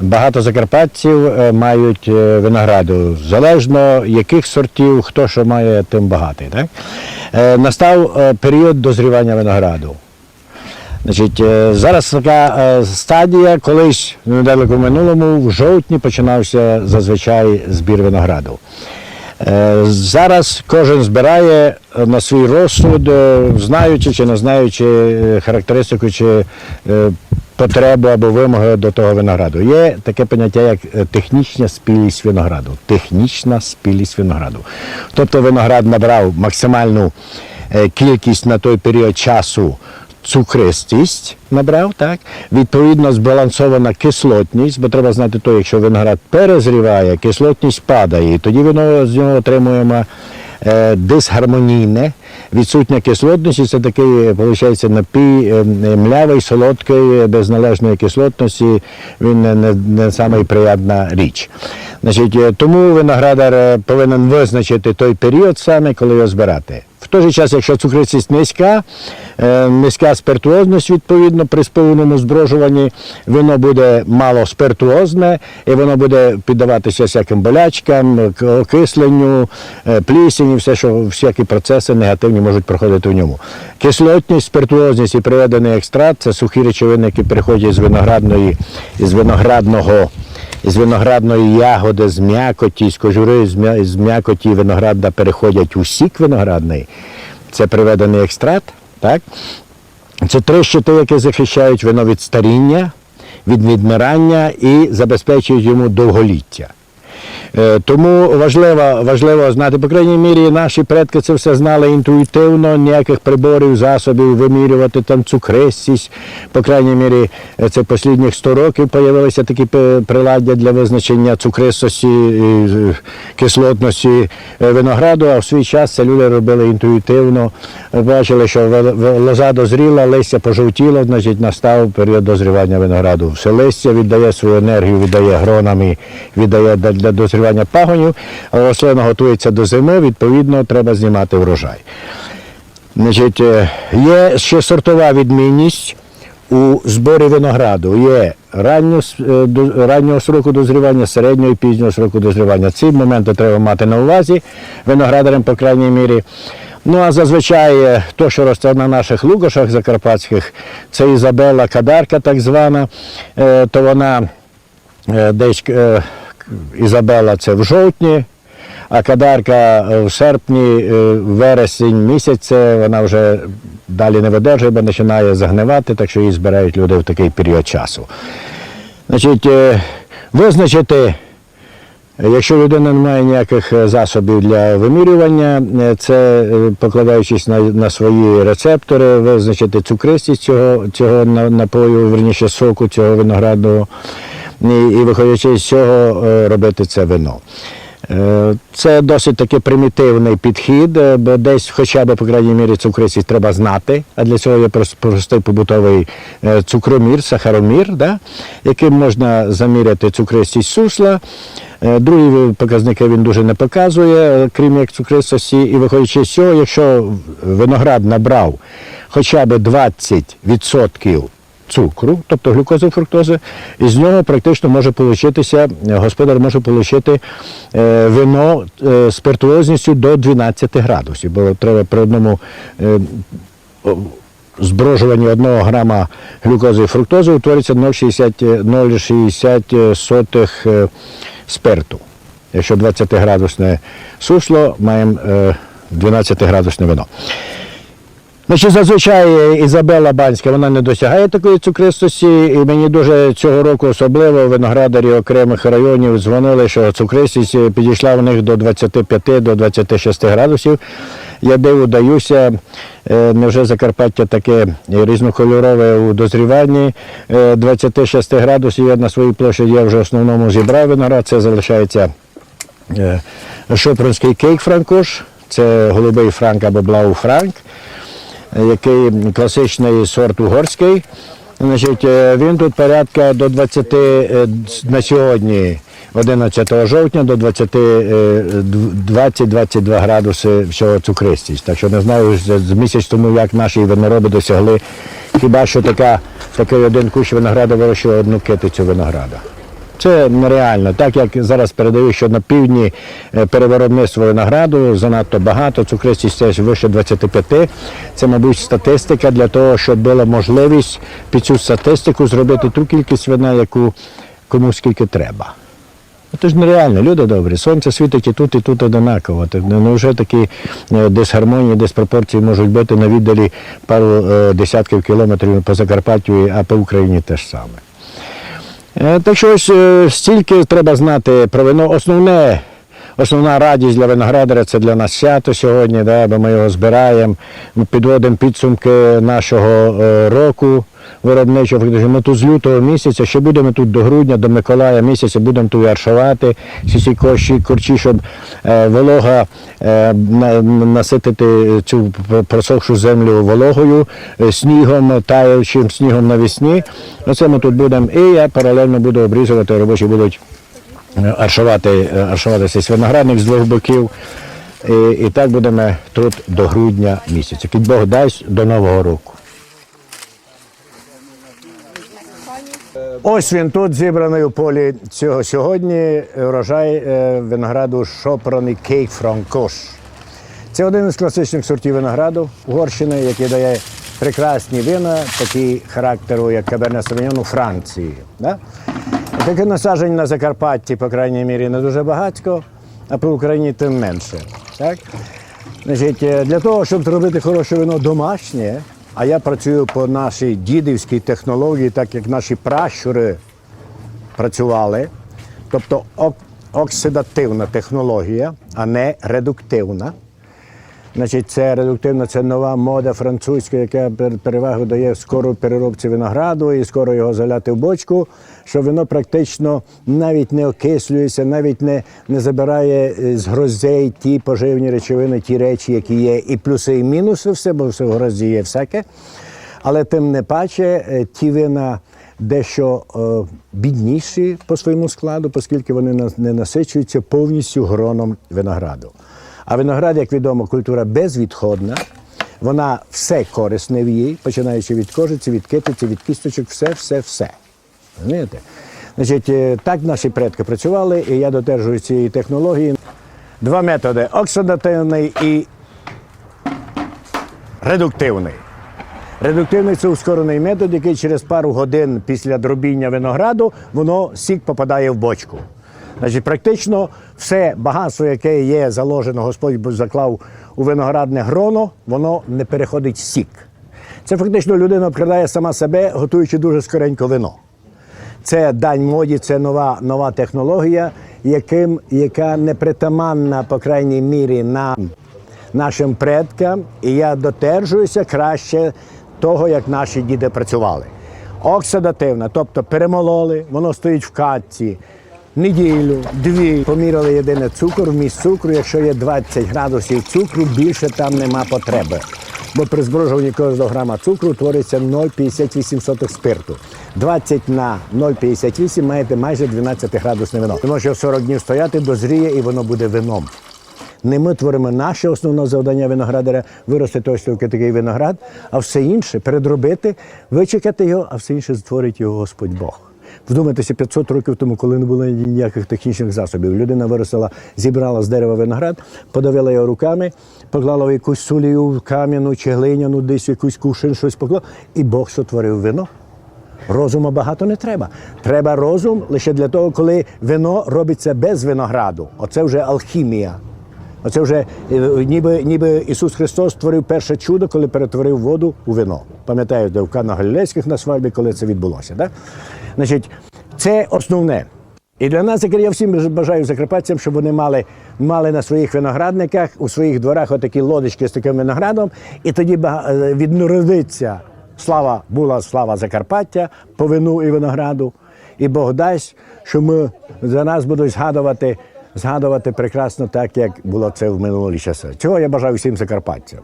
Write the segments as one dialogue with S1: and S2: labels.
S1: Багато закарпатців е, мають е, винограду. Залежно яких сортів, хто що має, тим багатий. Так? Е, Настав період дозрівання винограду. Значить, е, зараз така е, стадія, колись в недалеко минулому, в жовтні починався зазвичай збір винограду. Е, Зараз кожен збирає на свій розсуд, знаючи чи не знаючи характеристику чи потребу або вимоги до того винограду. Є таке поняття, як технічна спілість винограду. Технічна спілість винограду. Тобто виноград набрав максимальну кількість на той період часу цукристість набрав, так? Відповідно, збалансована кислотність, бо треба знати то, якщо виноград перезріває, кислотність падає, і тоді воно з нього отримуємо е, дисгармонійне. Відсутня кислотність це такий, виходить, напій е, млявий, солодкий, без належної кислотності, він не, не, не самий річ. Значить, е, тому виноградар е, повинен визначити той період саме, коли його збирати. В той же час, якщо цукристість низька, е, низька спиртуозність, відповідно, при сповненому зброжуванні вино буде мало спиртуозне і воно буде піддаватися всяким болячкам, окисленню, е, плісені, все, що всякі процеси негативні можуть проходити в ньому. Кислотність, спиртуозність і приведений екстракт це сухі речовини, які переходять з виноградної, із виноградного з виноградної ягоди, з м'якоті, з кожури, з м'якоті винограда переходять у сік виноградний. Це приведений екстракт. Так? Це три щити, які захищають вино від старіння, від відмирання і забезпечують йому довголіття. Е, Тому важливо, важливо знати, по крайній мірі, наші предки це все знали інтуїтивно, ніяких приборів, засобів вимірювати там цукристість. По крайній мірі, е, це останніх 100 років з'явилися такі приладдя для визначення цукристості, е, кислотності винограду, а в свій час це люди робили інтуїтивно. Бачили, що лоза дозріла, листя пожовтіло, значить настав період дозрівання винограду. Все листя віддає свою енергію, віддає гронам і віддає для- дозрівання пагонів, рослина готується до зими, відповідно, треба знімати врожай. Значить, е, є ще сортова відмінність у зборі винограду. Є ранньо, с- е, раннього сроку дозрівання, середнього і пізнього сроку дозрівання. Ці моменти треба мати на увазі виноградарем, по крайній мірі. Ну а зазвичай е, то, що росте на наших лукашах закарпатських, це Ізабела Кадарка, так звана, то вона десь Ізабела це в жовтні, а кадарка е, в серпні, е, вересень місяць, вона вже далі не видержує, бо починає загнивати, так що її збирають люди в такий період часу. Значить, е, визначити, якщо людина не має ніяких засобів для вимірювання, це покладаючись на, на свої рецептори, визначити цукристість цього, цього напою, верніше соку цього виноградного, і, виходячи з цього е, робити це вино. Е, Це досить таки примітивний підхід, е, бо десь хоча б, по крайній мірі, цукристість треба знати, а для цього є простий побутовий цукромір, сахаромір, да? яким можна заміряти цукристість сусла. Другі показники він дуже не показує, крім як цукристості. І виходячи з цього, якщо виноград набрав хоча б 20% цукру, тобто глюкози, фруктози, і з нього практично може получитися, е, господар може отримати вино е, спиртуозністю до 12 градусів, бо треба при одному е, зброжуванні 1 грама глюкози і фруктози утвориться 0,60 0,60 е, спирту. Якщо 20 градусне сусло, маємо е, 12 градусне вино. Значить, зазвичай Ізабела Банська вона не досягає такої цукристості, і мені дуже цього року особливо виноградарі окремих районів дзвонили, що цукристість підійшла в них до 25 до 26 градусів. Я диву даюся, е, невже Закарпаття таке різнокольорове у дозріванні е, 26 градусів. Я на своїй площаді я вже в основному зібрав виноград, це залишається е, шопринський кейк франкуш, це голубий франк або блау франк який класичний сорт угорський. Значить, е, він тут порядка до 20 е, на сьогодні, 11 жовтня, до 20, е, 20-22 градуси всього цукристість. Так що не знаю з місяць тому, як наші винороби досягли. Хіба що така, такий один кущ винограда вирощує одну китицю винограда. Це нереально. Так як зараз передаю, що на півдні е, перевиробництво винограду занадто багато, цукристість теж вище 25. Це, мабуть, статистика для того, щоб була можливість під цю статистику зробити ту кількість вина, яку кому скільки треба. Ну, Це ж нереально, люди добрі. Сонце світить і тут, і тут одинаково. Так, Ну вже такі е, дисгармонії, диспропорції можуть бути на віддалі пару е, десятків кілометрів по Закарпаттю, а по Україні теж саме. Е, Так що ось е, стільки треба знати про вино. Основне, основна радість для виноградаря це для нас свято сьогодні, да, бо ми його збираємо, підводимо підсумки нашого е, року виробничого. Ми тут з лютого місяця, ще будемо тут до грудня, до Миколая місяця, будемо тут аршувати всі ці корчі, корчі щоб е, волога е, наситити цю просохшу землю вологою, е, снігом, таючим снігом навесні. Оце ми тут будемо. І я паралельно буду обрізувати, робочі будуть аршувати, аршувати цей виноградник з двох боків. І, і так будемо тут до грудня місяця. Під Бог дасть до Нового року. Ось він тут зібраний у полі цього сьогодні врожай е, винограду шопроний кейк франкош. Це один із класичних сортів винограду Угорщини, який дає прекрасні вина, такі характеру, як Каберне Савіньон у Франції. Да? Таких насаджень на Закарпатті, по крайній мірі, не дуже багатько, а по Україні тим менше. Так? Значить, е, для того, щоб зробити хороше вино домашнє, а я працюю по нашій дідівській технології, так як наші пращури працювали, тобто оксидативна технологія, а не редуктивна. Значить, це редуктивна, це нова мода французька, яка пер- перевагу дає скоро переробці винограду і скоро його заляти в бочку, що воно практично навіть не окислюється, навіть не, не забирає е, з гроздей ті поживні речовини, ті речі, які є, і плюси, і мінуси, все, бо все в грозді є всяке. Але тим не паче, е, ті вина дещо е, бідніші по своєму складу, оскільки вони не насичуються повністю гроном винограду. А виноград, як відомо, культура безвідходна. Вона все корисне в їй, починаючи від кожиці, від китиці, від кісточок, все, все, все. Розумієте? Значить, е, так наші предки працювали, і я додержую цієї технології. Два методи: оксидативний і редуктивний. Редуктивний це ускорений метод, який через пару годин після дробіння винограду воно сік попадає в бочку. Значить, практично все багатство, яке є заложено, Господь заклав у виноградне гроно, воно не переходить сік. Це фактично людина обкрадає сама себе, готуючи дуже скоренько вино. Це дань моді, це нова, нова технологія, яким, яка не притаманна, по крайній мірі, нам, нашим предкам. І я додержуюся краще того, як наші діди працювали. Оксидативна, тобто перемололи, воно стоїть в катці. Неділю, дві поміряли єдине цукор, вміст цукру. Якщо є 20 градусів цукру, більше там нема потреби. Бо при зброжуванні кожного грама цукру утворюється 0,58 спирту. 20 на 0,58 маєте майже 12 градусне вино. Воно ще 40 днів стояти, дозріє і воно буде вином. Не ми творимо наше основне завдання виноградаря виростити ось такий виноград, а все інше передробити, вичекати його, а все інше створить його Господь Бог. Вдумайтеся, 500 років тому, коли не було ніяких технічних засобів, людина виростила, зібрала з дерева виноград, подавила його руками, поклала в якусь сулію кам'яну чи глиняну, десь якусь кушин, щось поклала, і Бог сотворив вино. Розуму багато не треба. Треба розум лише для того, коли вино робиться без винограду. Оце вже алхімія. Оце вже е, ніби, ніби Ісус Христос створив перше чудо, коли перетворив воду у вино. Пам'ятаю, де в Канах Галілейських на свадьбі, коли це відбулося. Так? Значить, це основне. І для нас, як я всім бажаю закарпатцям, щоб вони мали, мали на своїх виноградниках, у своїх дворах отакі лодочки з таким виноградом, і тоді е, віднородиться слава була слава Закарпаття по вину і винограду. І Бог дасть, що ми за нас будуть згадувати, згадувати прекрасно так, як було це в минулі часи. Чого я бажаю всім закарпатцям.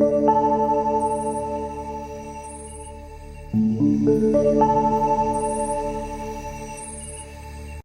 S1: Thank you.